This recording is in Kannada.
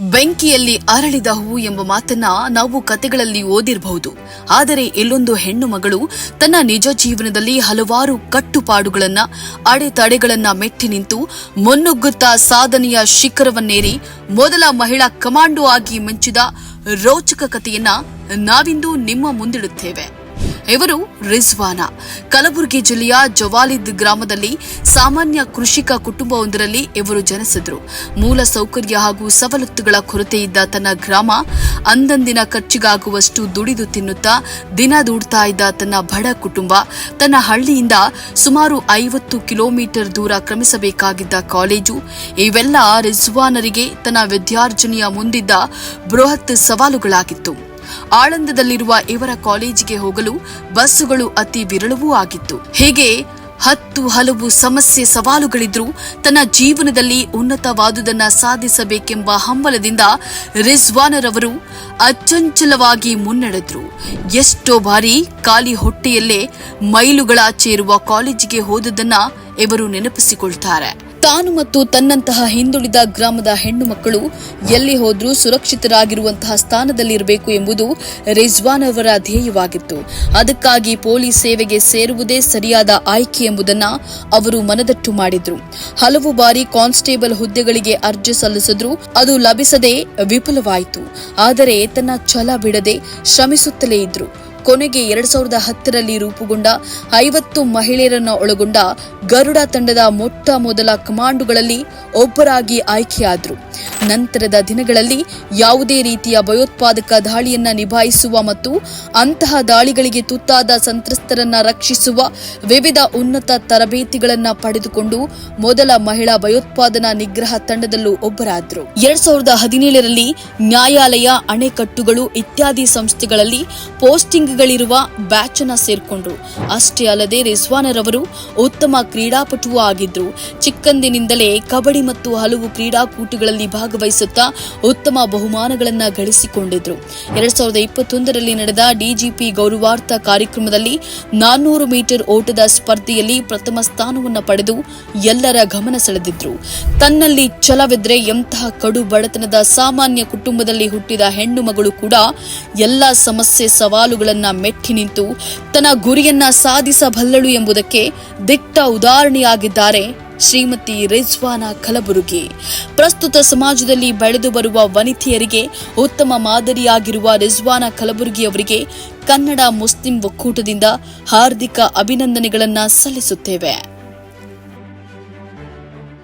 ಬೆಂಕಿಯಲ್ಲಿ ಅರಳಿದ ಹೂವು ಎಂಬ ಮಾತನ್ನ ನಾವು ಕತೆಗಳಲ್ಲಿ ಓದಿರಬಹುದು. ಆದರೆ ಇಲ್ಲೊಂದು ಹೆಣ್ಣು ಮಗಳು ತನ್ನ ನಿಜ ಜೀವನದಲ್ಲಿ ಹಲವಾರು ಕಟ್ಟುಪಾಡುಗಳನ್ನ, ಅಡೆತಡೆಗಳನ್ನ ಮೆಟ್ಟಿ ನಿಂತು ಮುನ್ನುಗ್ಗುತ್ತಾ ಸಾಧನೆಯ ಶಿಖರವನ್ನೇರಿ ಮೊದಲ ಮಹಿಳಾ ಕಮಾಂಡೋ ಆಗಿ ಮಿಂಚಿದ ರೋಚಕ ಕಥೆಯನ್ನ ನಾವಿಂದು ನಿಮ್ಮ ಮುಂದಿಡುತ್ತೇವೆ. ಇವರು ರಿಜ್ವಾನ. ಕಲಬುರಗಿ ಜಿಲ್ಲೆಯ ಜವಾಲಿದ್ ಗ್ರಾಮದಲ್ಲಿ ಸಾಮಾನ್ಯ ಕೃಷಿಕ ಕುಟುಂಬವೊಂದರಲ್ಲಿ ಇವರು ಜನಿಸಿದ್ರು. ಮೂಲ ಸೌಕರ್ಯ ಹಾಗೂ ಸವಲತ್ತುಗಳ ಕೊರತೆಯಿದ್ದ ತನ್ನ ಗ್ರಾಮ ಅಂದಂದಿನ ಖರ್ಚಿಗಾಗುವಷ್ಟು ದುಡಿದು ತಿನ್ನುತ್ತಾ ದಿನ ದೂಡ್ತಾ ಇದ್ದ ತನ್ನ ಬಡ ಕುಟುಂಬ ತನ್ನ ಹಳ್ಳಿಯಿಂದ ಸುಮಾರು ಐವತ್ತು ಕಿಲೋಮೀಟರ್ ದೂರ ಕ್ರಮಿಸಬೇಕಾಗಿದ್ದ ಕಾಲೇಜು, ಇವೆಲ್ಲ ರಿಜ್ವಾನರಿಗೆ ತನ್ನ ವಿದ್ಯಾರ್ಜನೆಯ ಮುಂದಿದ್ದ ಬೃಹತ್ ಸವಾಲುಗಳಾಗಿತ್ತು. ಆಳಂದದಲ್ಲಿರುವ ಇವರ ಕಾಲೇಜಿಗೆ ಹೋಗಲು ಬಸ್ಸುಗಳು ಅತಿ ವಿರಳವೂ ಆಗಿತ್ತು. ಹೀಗೆ ಹತ್ತು ಹಲವು ಸಮಸ್ಯೆ ಸವಾಲುಗಳಿದ್ರೂ ತನ್ನ ಜೀವನದಲ್ಲಿ ಉನ್ನತವಾದುದನ್ನ ಸಾಧಿಸಬೇಕೆಂಬ ಹಂಬಲದಿಂದ ರಿಜ್ವಾನರವರು ಅಚಂಚಲವಾಗಿ ಮುನ್ನಡೆದ್ರು. ಎಷ್ಟೋ ಬಾರಿ ಖಾಲಿ ಹೊಟ್ಟೆಯಲ್ಲೇ ಮೈಲುಗಳಾಚೆ ಇರುವ ಕಾಲೇಜಿಗೆ ಹೋದದನ್ನ ಇವರು ನೆನಪಿಸಿಕೊಳ್ತಾರೆ. ತಾನು ಮತ್ತು ತನ್ನಂತಹ ಹಿಂದುಳಿದ ಗ್ರಾಮದ ಹೆಣ್ಣು ಮಕ್ಕಳು ಎಲ್ಲಿ ಹೋದರೂ ಸುರಕ್ಷಿತರಾಗಿರುವಂತಹ ಸ್ಥಾನದಲ್ಲಿರಬೇಕು ಎಂಬುದು ರಿಜ್ವಾನ್ ಅವರ ಧ್ಯೇಯವಾಗಿತ್ತು. ಅದಕ್ಕಾಗಿ ಪೊಲೀಸ್ ಸೇವೆಗೆ ಸೇರುವುದೇ ಸರಿಯಾದ ಆಯ್ಕೆ ಎಂಬುದನ್ನ ಅವರು ಮನದಟ್ಟು ಮಾಡಿದ್ರು. ಹಲವು ಬಾರಿ ಕಾನ್ಸ್ಟೇಬಲ್ ಹುದ್ದೆಗಳಿಗೆ ಅರ್ಜಿ ಸಲ್ಲಿಸಿದ್ರು ಅದು ಲಭಿಸದೆ ವಿಫಲವಾಯಿತು. ಆದರೆ ತನ್ನ ಛಲ ಬಿಡದೆ ಶ್ರಮಿಸುತ್ತಲೇ ಇದ್ರು. ಕೊನೆಗೆ ಎರಡ್ ಸಾವಿರದ ಹತ್ತರಲ್ಲಿ ರೂಪುಗೊಂಡ ಐವತ್ತು ಮಹಿಳೆಯರನ್ನು ಒಳಗೊಂಡ ಗರುಡ ತಂಡದ ಮೊಟ್ಟ ಮೊದಲ ಕಮಾಂಡುಗಳಲ್ಲಿ ಒಬ್ಬರಾಗಿ ಆಯ್ಕೆಯಾದ್ರು. ನಂತರದ ದಿನಗಳಲ್ಲಿ ಯಾವುದೇ ರೀತಿಯ ಭಯೋತ್ಪಾದಕ ದಾಳಿಯನ್ನ ನಿಭಾಯಿಸುವ ಮತ್ತು ಅಂತಹ ದಾಳಿಗಳಿಗೆ ತುತ್ತಾದ ಸಂತ್ರಸ್ತರನ್ನ ರಕ್ಷಿಸುವ ವಿವಿಧ ಉನ್ನತ ತರಬೇತಿಗಳನ್ನ ಪಡೆದುಕೊಂಡು ಮೊದಲ ಮಹಿಳಾ ಭಯೋತ್ಪಾದನಾ ನಿಗ್ರಹ ತಂಡದಲ್ಲೂ ಒಬ್ಬರಾದ್ರು. ಎರಡ್ ಸಾವಿರದ ಹದಿನೇಳರಲ್ಲಿ ನ್ಯಾಯಾಲಯ ಅಣೆಕಟ್ಟುಗಳು ಇತ್ಯಾದಿ ಸಂಸ್ಥೆಗಳಲ್ಲಿ ಪೋಸ್ಟಿಂಗ್ಗಳಿರುವ ಬ್ಯಾಚ್ ಅನ್ನ ಸೇರ್ಕೊಂಡ್ರು ಅಷ್ಟೇ ಅಲ್ಲದೆ ರಿಸ್ವಾನರವರು ಉತ್ತಮ ಕ್ರೀಡಾಪಟುವೂ ಆಗಿದ್ರು. ಚಿಕ್ಕಂದಿನಿಂದಲೇ ಕಬಡ್ಡಿ ಮತ್ತು ಹಲವು ಕ್ರೀಡಾಕೂಟಗಳಲ್ಲಿ ಭಾಗವಹಿಸುತ್ತಾ ಉತ್ತಮ ಬಹುಮಾನಗಳನ್ನು ಗಳಿಸಿಕೊಂಡಿದ್ರು. ಎರಡ್ ಸಾವಿರದ ಇಪ್ಪತ್ತೊಂದರಲ್ಲಿ ನಡೆದ ಡಿಜಿಪಿ ಗೌರವಾರ್ಥ ಕಾರ್ಯಕ್ರಮದಲ್ಲಿ ನಾನ್ನೂರು ಮೀಟರ್ ಓಟದ ಸ್ಪರ್ಧೆಯಲ್ಲಿ ಪ್ರಥಮ ಸ್ಥಾನವನ್ನು ಪಡೆದು ಎಲ್ಲರ ಗಮನ ಸೆಳೆದಿದ್ರು. ತನ್ನಲ್ಲಿ ಛಲವಿದ್ರೆ ಎಂತಹ ಕಡು ಬಡತನದ ಸಾಮಾನ್ಯ ಕುಟುಂಬದಲ್ಲಿ ಹುಟ್ಟಿದ ಹೆಣ್ಣು ಮಗಳು ಕೂಡ ಎಲ್ಲ ಸಮಸ್ಯೆ ಸವಾಲುಗಳನ್ನ ಮೆಟ್ಟಿ ನಿಂತು ತನ್ನ ಗುರಿಯನ್ನ ಸಾಧಿಸಬಲ್ಲಳು ಎಂಬುದಕ್ಕೆ ದಿಟ್ಟ ಉದಾಹರಣೆಯಾಗಿದ್ದಾರೆ ಶ್ರೀಮತಿ ರಿಜ್ವಾನ ಕಲಬುರಗಿ. ಪ್ರಸ್ತುತ ಸಮಾಜದಲ್ಲಿ ಬೆಳೆದು ಬರುವ ವನಿತೆಯರಿಗೆ ಉತ್ತಮ ಮಾದರಿಯಾಗಿರುವ ರಿಜ್ವಾನ ಕಲಬುರಗಿ ಅವರಿಗೆ ಕನ್ನಡ ಮುಸ್ಲಿಂ ಒಕ್ಕೂಟದಿಂದ ಹಾರ್ದಿಕ ಅಭಿನಂದನೆಗಳನ್ನು ಸಲ್ಲಿಸುತ್ತೇವೆ.